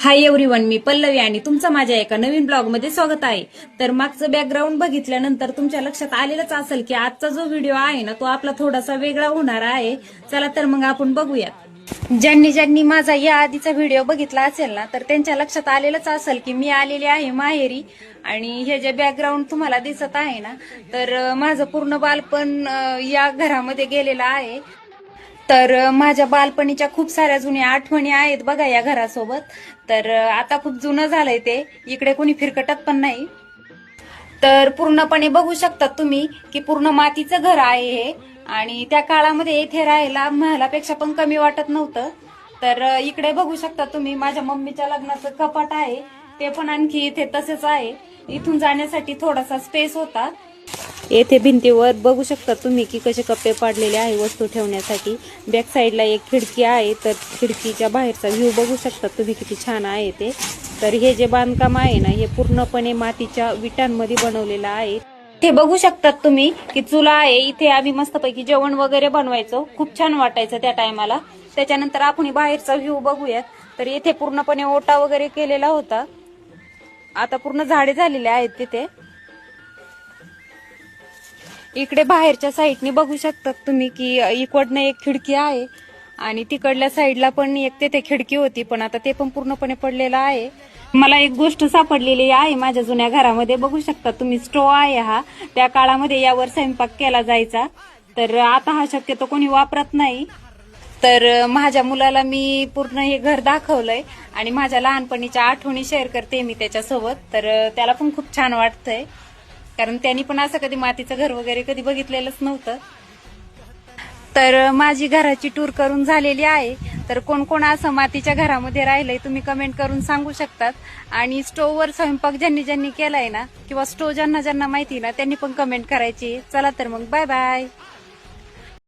Hi everyone मी पल्लवी आणि तुमचं माझ्या एका नवीन ब्लॉगमध्ये स्वागत आहे. तर मागचं बॅकग्राऊंड बघितल्यानंतर तुमच्या लक्षात आलेलंच असेल की आजचा जो व्हिडिओ आहे ना तो आपला थोडासा वेगळा होणार आहे. चला तर मग आपण बघूया. ज्यांनी ज्यांनी माझा या आधीचा व्हिडिओ बघितला असेल ना तर त्यांच्या लक्षात आलेलंच असेल की मी आलेली आहे माहेरी. आणि हे जे बॅकग्राऊंड तुम्हाला दिसत आहे ना तर माझं पूर्ण बालपण या घरामध्ये गेलेलं आहे. तर माझ्या बालपणीच्या खूप साऱ्या जुन्या आठवणी आहेत बघा या घरासोबत. तर आता खूप जुनं झालंय ते. इकडे कोणी फिरकटत पण नाही. तर पूर्णपणे बघू शकतात तुम्ही की पूर्ण मातीचं घर आहे हे. आणि त्या काळामध्ये इथे राहायला महालापेक्षा पण कमी वाटत नव्हतं. तर इकडे बघू शकता तुम्ही माझ्या मम्मीच्या लग्नाचं कपाट आहे. ते पण आणखी इथे तसेच आहे. इथून जाण्यासाठी थोडासा स्पेस होता. येथे भिंतीवर बघू शकता तुम्ही की कसे कप्पे पाडलेले आहे वस्तू ठेवण्यासाठी. बॅक साईडला एक खिडकी आहे तर खिडकीच्या बाहेरचा व्ह्यू बघू शकता तुम्ही किती छान आहे ते. तर हे जे बांधकाम आहे ना हे पूर्णपणे मातीच्या विटांमध्ये बनवलेलं आहे. हे बघू शकतात तुम्ही की चुला आहे इथे आम्ही मस्तपैकी जेवण वगैरे बनवायचो. खूप छान वाटायचं त्या टायमाला त्याच्यानंतर आपण बाहेरचा व्ह्यू बघूयात. तर इथे पूर्णपणे ओटा वगैरे केलेला होता. आता पूर्ण झाडे झालेले आहेत तिथे. इकडे बाहेरच्या साईडने बघू शकतात तुम्ही की इकडनं एक खिडकी आहे आणि तिकडल्या साईडला पण एक तेथे खिडकी होती पण आता ते पण पूर्णपणे पडलेलं आहे. मला एक गोष्ट सापडलेली आहे माझ्या जुन्या घरामध्ये बघू शकता तुम्ही स्टोव आहे हा. त्या काळामध्ये यावर स्वयंपाक केला जायचा. तर आता हा शक्यतो कोणी वापरत नाही. तर माझ्या मुलाला मी पूर्ण हे घर दाखवलंय आणि माझ्या लहानपणीच्या आठवणी शेअर करते मी त्याच्यासोबत. तर त्याला पण खूप छान वाटतंय. कारण त्यांनी पण असं कधी मातीचं घर वगैरे कधी बघितलेलंच नव्हतं. तर माझी घराची टूर करून झालेली आहे. तर कोण कोण असं मातीच्या घरामध्ये राहिलंय तुम्ही कमेंट करून सांगू शकतात. आणि स्टोववर स्वयंपाक ज्यांनी ज्यांनी केलाय ना किंवा स्टोव ज्यांना ज्यांना माहिती ना त्यांनी पण कमेंट करायची. चला तर मग बाय बाय